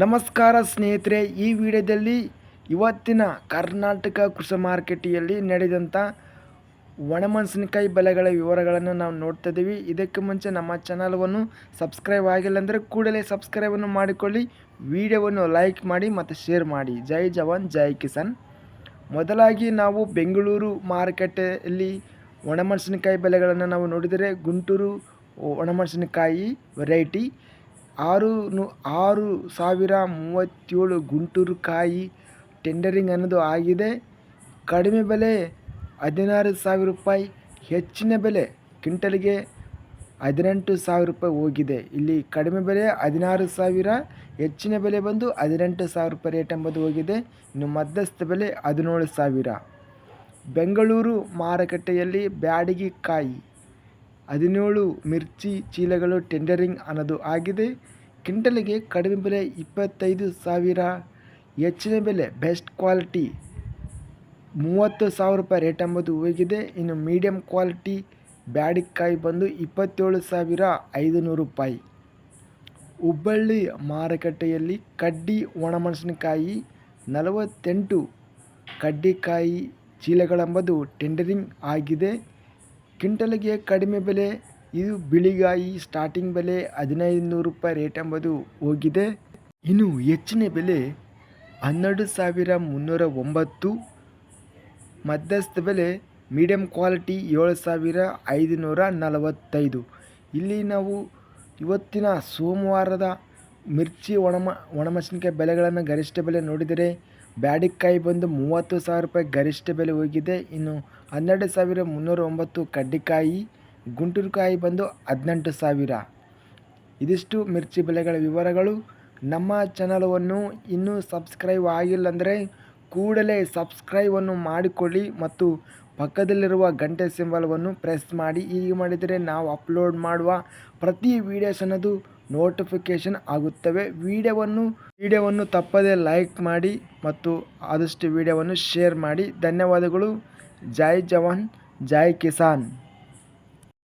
ನಮಸ್ಕಾರ ಸ್ನೇಹಿತರೆ, ಈ ವಿಡಿಯೋದಲ್ಲಿ ಇವತ್ತಿನ ಕರ್ನಾಟಕ ಕೃಷಿ ಮಾರುಕಟ್ಟೆಯಲ್ಲಿ ನಡೆದಂಥ ಒಣಮೆಣಸಿನಕಾಯಿ ಬೆಲೆಗಳ ವಿವರಗಳನ್ನು ನಾವು ನೋಡ್ತಾ ಇದ್ದೀವಿ. ಇದಕ್ಕೆ ಮುಂಚೆ ನಮ್ಮ ಚಾನಲ್ವನ್ನು ಸಬ್ಸ್ಕ್ರೈಬ್ ಆಗಿಲ್ಲ ಅಂದರೆ ಕೂಡಲೇ ಸಬ್ಸ್ಕ್ರೈಬನ್ನು ಮಾಡಿಕೊಳ್ಳಿ. ವಿಡಿಯೋವನ್ನು ಲೈಕ್ ಮಾಡಿ ಮತ್ತು ಶೇರ್ ಮಾಡಿ. ಜೈ ಜವಾನ್, ಜೈ ಕಿಸಾನ್. ಮೊದಲಾಗಿ ನಾವು ಬೆಂಗಳೂರು ಮಾರುಕಟ್ಟೆಯಲ್ಲಿ ಒಣಮೆಣಸಿನಕಾಯಿ ಬೆಲೆಗಳನ್ನು ನಾವು ನೋಡಿದರೆ ಗುಂಟೂರು ಒಣಮೆಣಸಿನಕಾಯಿ ವೆರೈಟಿ ಆರು ನು, ಆರು ಸಾವಿರ ಮೂವತ್ತೇಳು ಗುಂಟೂರು ಕಾಯಿ ಟೆಂಡರಿಂಗ್ ಅನ್ನೋದು ಆಗಿದೆ. ಕಡಿಮೆ ಬೆಲೆ ಹದಿನಾರು ಸಾವಿರ ರೂಪಾಯಿ, ಹೆಚ್ಚಿನ ಬೆಲೆ ಕ್ವಿಂಟಲ್ಗೆ ಹದಿನೆಂಟು ಸಾವಿರ ರೂಪಾಯಿ ಹೋಗಿದೆ. ಇಲ್ಲಿ ಕಡಿಮೆ ಬೆಲೆ ಹದಿನಾರು ಸಾವಿರ, ಹೆಚ್ಚಿನ ಬೆಲೆ ಬಂದು ಹದಿನೆಂಟು ಸಾವಿರ ರೂಪಾಯಿ ರೇಟ್ ಎಂಬುದು ಹೋಗಿದೆ. ಇನ್ನು ಮಧ್ಯಸ್ಥ ಬೆಲೆ ಹದಿನೇಳು ಸಾವಿರ. ಬೆಂಗಳೂರು ಮಾರುಕಟ್ಟೆಯಲ್ಲಿ ಬ್ಯಾಡಗಿ ಕಾಯಿ. ಹದಿನೇಳು ಮಿರ್ಚಿ ಚೀಲಗಳು ಟೆಂಡರಿಂಗ್ ಅನ್ನೋದು ಆಗಿದೆ. ಕಿಂಟಲಿಗೆ ಕಡಿಮೆ ಬೆಲೆ ಇಪ್ಪತ್ತೈದು ಸಾವಿರ, ಹೆಚ್ಚಿನ ಬೆಲೆ ಬೆಸ್ಟ್ ಕ್ವಾಲಿಟಿ ಮೂವತ್ತು ಸಾವಿರ ರೂಪಾಯಿ ರೇಟ್ ಎಂಬುದು ಹೋಗಿದೆ. ಇನ್ನು ಮೀಡಿಯಮ್ ಕ್ವಾಲಿಟಿ ಬ್ಯಾಡಿಕಾಯಿ ಬಂದು ಇಪ್ಪತ್ತೇಳು ಸಾವಿರ ಐದುನೂರು ರೂಪಾಯಿ. ಹುಬ್ಬಳ್ಳಿ ಮಾರುಕಟ್ಟೆಯಲ್ಲಿ ಕಡ್ಡಿ, ಒಣಮೆಣಸಿನಕಾಯಿ ನಲವತ್ತೆಂಟು ಕಡ್ಡಿಕಾಯಿ ಚೀಲಗಳೆಂಬುದು ಟೆಂಡರಿಂಗ್ ಆಗಿದೆ. ಕ್ವಿಂಟಲ್ಗೆ ಕಡಿಮೆ ಬೆಲೆ, ಇದು ಬಿಳಿಗಾಯಿ ಸ್ಟಾರ್ಟಿಂಗ್ ಬೆಲೆ ಹದಿನೈದು ನೂರು ರೂಪಾಯಿ ರೇಟ್ ಎಂಬುದು ಹೋಗಿದೆ. ಇನ್ನು ಹೆಚ್ಚಿನ ಬೆಲೆ ಹನ್ನೆರಡು ಸಾವಿರ ಮುನ್ನೂರ ಒಂಬತ್ತು, ಮಧ್ಯಸ್ಥ ಬೆಲೆ ಮೀಡಿಯಂ ಕ್ವಾಲಿಟಿ ಏಳು ಸಾವಿರ ಐದುನೂರ ನಲವತ್ತೈದು. ಇಲ್ಲಿ ನಾವು ಇವತ್ತಿನ ಸೋಮವಾರದ ಮಿರ್ಚಿ ಒಣಮ, ಒಣಮೆಣಸಿನಕಾಯಿ ಬೆಲೆಗಳನ್ನು ಗರಿಷ್ಠ ಬೆಲೆ ನೋಡಿದರೆ ಬ್ಯಾಡಿಕಾಯಿ ಬಂದು ಮೂವತ್ತು ಸಾವಿರ ರೂಪಾಯಿ ಗರಿಷ್ಠ ಬೆಲೆ ಹೋಗಿದೆ. ಇನ್ನು ಹನ್ನೆರಡು ಸಾವಿರ ಮುನ್ನೂರ ಒಂಬತ್ತು ಕಡ್ಡಿಕಾಯಿ, ಗುಂಟೂರುಕಾಯಿ ಬಂದು ಹದಿನೆಂಟು ಸಾವಿರ. ಇದಿಷ್ಟು ಮಿರ್ಚಿ ಬೆಲೆಗಳ ವಿವರಗಳು. ನಮ್ಮ ಚಾನಲವನ್ನು ಇನ್ನೂ ಸಬ್ಸ್ಕ್ರೈಬ್ ಆಗಿಲ್ಲ ಅಂದರೆ ಕೂಡಲೇ ಸಬ್ಸ್ಕ್ರೈಬನ್ನು ಮಾಡಿಕೊಳ್ಳಿ ಮತ್ತು ಪಕ್ಕದಲ್ಲಿರುವ ಗಂಟೆ ಸಿಂಬಲವನ್ನು ಪ್ರೆಸ್ ಮಾಡಿ. ಹೀಗೆ ಮಾಡಿದರೆ ನಾವು ಅಪ್ಲೋಡ್ ಮಾಡುವ ಪ್ರತಿ ವೀಡಿಯೋಸ್ ಅನ್ನೋದು ನೋಟಿಫಿಕೇಷನ್ ಆಗುತ್ತವೆ. ವಿಡಿಯೋವನ್ನು ವಿಡಿಯೋವನ್ನು ತಪ್ಪದೇ ಲೈಕ್ ಮಾಡಿ ಮತ್ತು ಆದಷ್ಟು ವಿಡಿಯೋವನ್ನು ಶೇರ್ ಮಾಡಿ. ಧನ್ಯವಾದಗಳು. ಜೈ ಜವಾನ್, ಜೈ ಕಿಸಾನ್.